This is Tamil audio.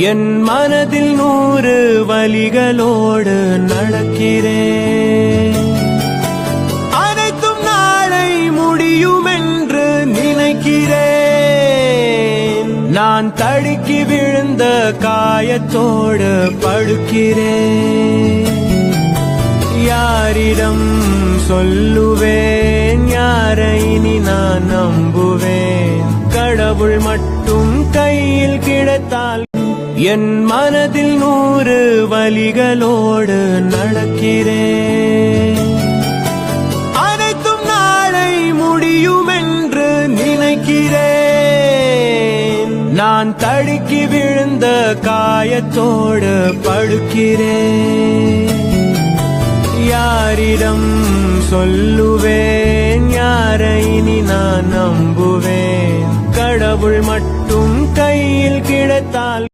என் மனதில் நூறு வலிகளோடு நடக்கிறேன். அனைத்தும் நாளை முடியும் என்று நினைக்கிறேன். நான் தடுக்கி விழுந்த காயத்தோடு படுக்கிறேன். யாரிடம் சொல்லுவேன் யாரை நீ நான் நம்புவேன். கடவுள் மட்டும் கையில் கிடைத்தால் என் மனதில் நூறு வலிகளோடு நடக்கிறேன் அனைத்தும் நாளை முடியும் என்று நினைக்கிறேன். நான் தடுக்கி விழுந்த காயத்தோடு படுக்கிறேன் யாரிடம் சொல்லுவேன் யாரை இனி நான் நம்புவேன். கடவுள் மட்டும் கையில் கிடைத்தால்